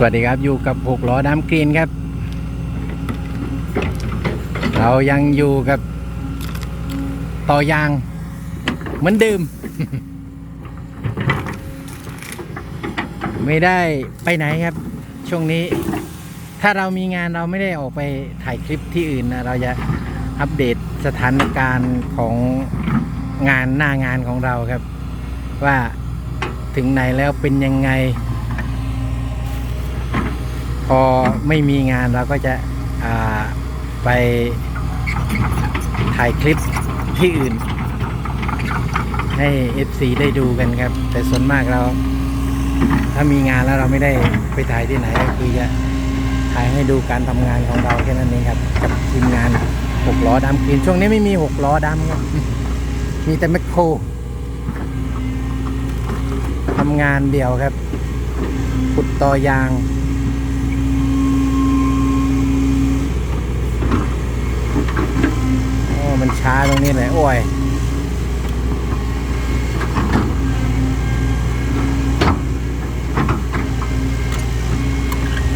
สวัสดีครับอยู่กับหกล้อน้ำกรีนครับ เรายังอยู่กับต่อยางเหมือนเดิมไม่ได้ไปไหนครับ ช่วงนี้ ถ้าเรามีงานเราไม่ได้ออกไปถ่ายคลิปที่อื่นนะเราจะอัปเดตสถานการณ์ของงานหน้างานของเราครับ ว่าถึงไหนแล้วเป็นยังไง พอไม่มีงานเราก็จะไปถ่ายคลิปที่อื่น ให้ FC ได้ดูกันครับ แต่ส่วนมากเรา ถ้ามีงานแล้วเราไม่ได้ไปถ่ายที่ไหนก็คือจะถ่ายให้ดูการทำงานของเราแค่นั้นเองครับ กับทีมงานหกล้อดำกรีนช่วงนี้ไม่มีหกล้อดำครับมีแต่แมคโครทำงานเดียวครับขุดต่อยาง โอ้ มันช้าตรงนี้เลยโอ้ย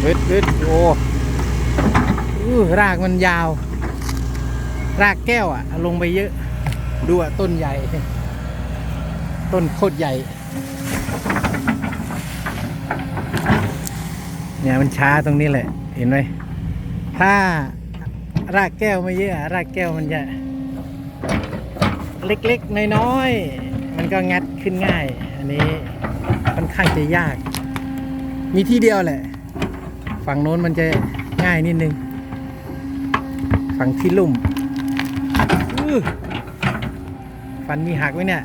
วึดวึดโอ้รากมันยาว รากแก้วอะลงไปเยอะ ดูอะต้นใหญ่ ต้นโคตรใหญ่ เนี่ยมันช้าตรงนี้แหละ เห็นไหมถ้ารากแก้วไม่เยอะ รากแก้วมันจะ เล็กๆ น้อยๆ มันก็งัดขึ้นง่าย อันนี้ค่อนข้างจะยาก มีที่เดียวแหละ ฝั่งโน้นมันจะง่ายนิดนึง ฝั่งที่ลุ่มฟันมีหักไว้เนี่ย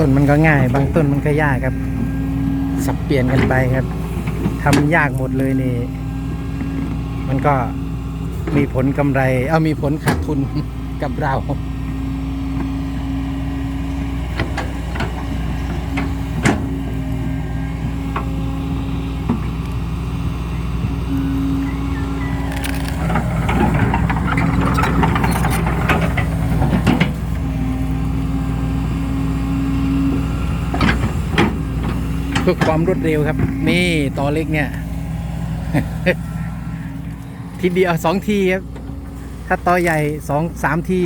ต้นมันก็ง่าย บางต้นมันก็ยากครับ สับเปลี่ยนกันไปครับทำยากหมดเลยนี่ มันก็มีผลกำไร เอามีผลขาดทุนกับเรา พื่อความรวดเร็วครับ นี่ต่อเล็กเนี่ย ทีเดียวสองทีครับ ถ้าต่อใหญ่สองสามที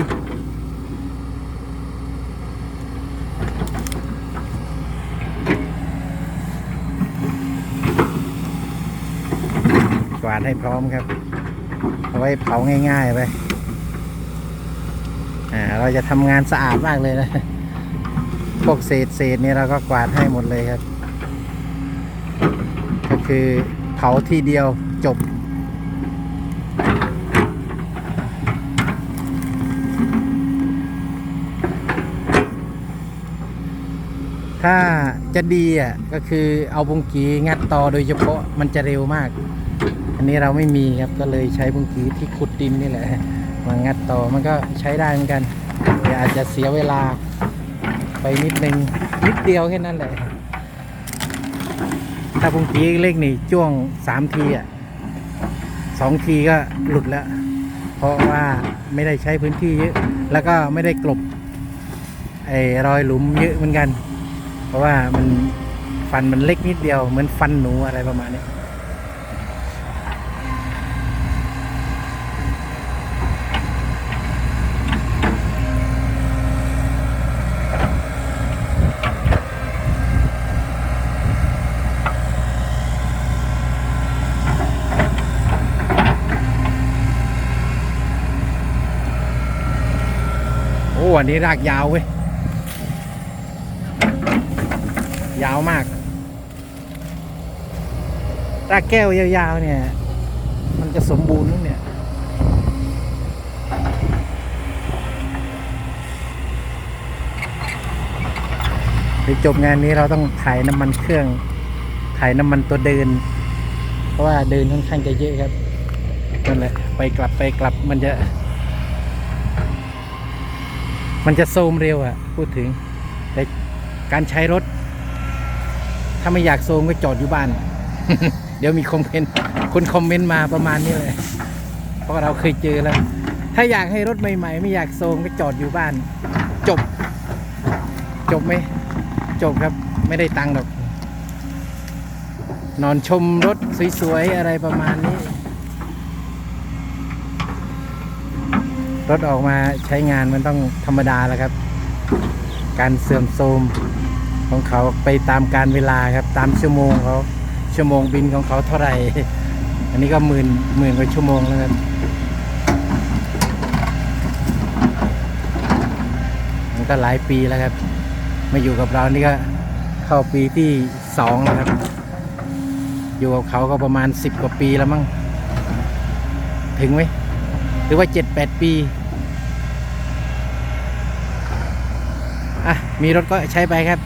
กวาดให้พร้อมครับ เอาไว้เผาง่ายๆไปอ่าเราจะทำงานสะอาดมากเลยนะ พวกเศษเศษนี่เราก็กวาดให้หมดเลยครับ ก็คือเผาทีเดียวจบ ถ้าจะดีอะก็คือเอาบุงกีงัดต่อโดยเฉพาะมันจะเร็วมาก อันนี้เราไม่มีครับก็เลยใช้บุงกีที่ขุดดินนี่แหละมางัดต่อมันก็ใช้ได้เหมือนกันแต่อาจจะเสียเวลาไปนิดนึงนิดเดียวแค่นั้นแหละ ถ้าพุงปีเล็กนี่จ้วงสามทีอะสองทีก็หลุดแล้ว เพราะว่าไม่ได้ใช้พื้นที่เยอะ แล้วก็ไม่ได้กลบไอ้รอยหลุมเยอะเหมือนกัน เพราะว่ามันฟันมันเล็กนิดเดียวเหมือนฟันหนูอะไรประมาณนี้ อ้อันนี้รากยาวเว้ย ยาวมาก รากแก้วยาวๆเนี่ย มันจะสมบูรณ์มั้งเนี่ยไปจบงานนี้เราต้องถ่ายน้ำมันเครื่อง ถ่ายน้ำมันตัวเดิน เพราะว่าเดินค่อนข้างจะเยอะครับนั่นแหละไปกลับไปกลับมันจะ มันจะโซมเร็วอะพูดถึงแต่การใช้รถ ถ้าไม่อยากโซมก็จอดอยู่บ้าน เดี๋ยวมีคอมเมนต์คนคอมเมนต์มาประมาณนี้เลย เพราะเราเคยเจอแล้ว ถ้าอยากให้รถใหม่ ๆ ไม่อยากโซมก็จอดอยู่บ้าน จบ จบไหมจบครับไม่ได้ตังค์หรอก นอนชมรถสวยๆอะไรประมาณนี้ รถออกมาใช้งานมันต้องธรรมดาแล้วครับ การเสื่อมโทรมของเขาไปตามการเวลาครับ ตามชั่วโมงเขาชั่วโมงบินของเขาเท่าไหร่ อันนี้ก็หมื่นหมื่นกว่าชั่วโมงแล้วครับมันก็หลายปีแล้วครับ มาอยู่กับเรานี่ก็เข้าปีที่สองแล้วครับ อยู่กับเขาก็ประมาณสิบกว่าปีแล้วมั้งถึงไหม รือว่าเจ็ดแปดปีอะมีรถก็ใช้ไปครับ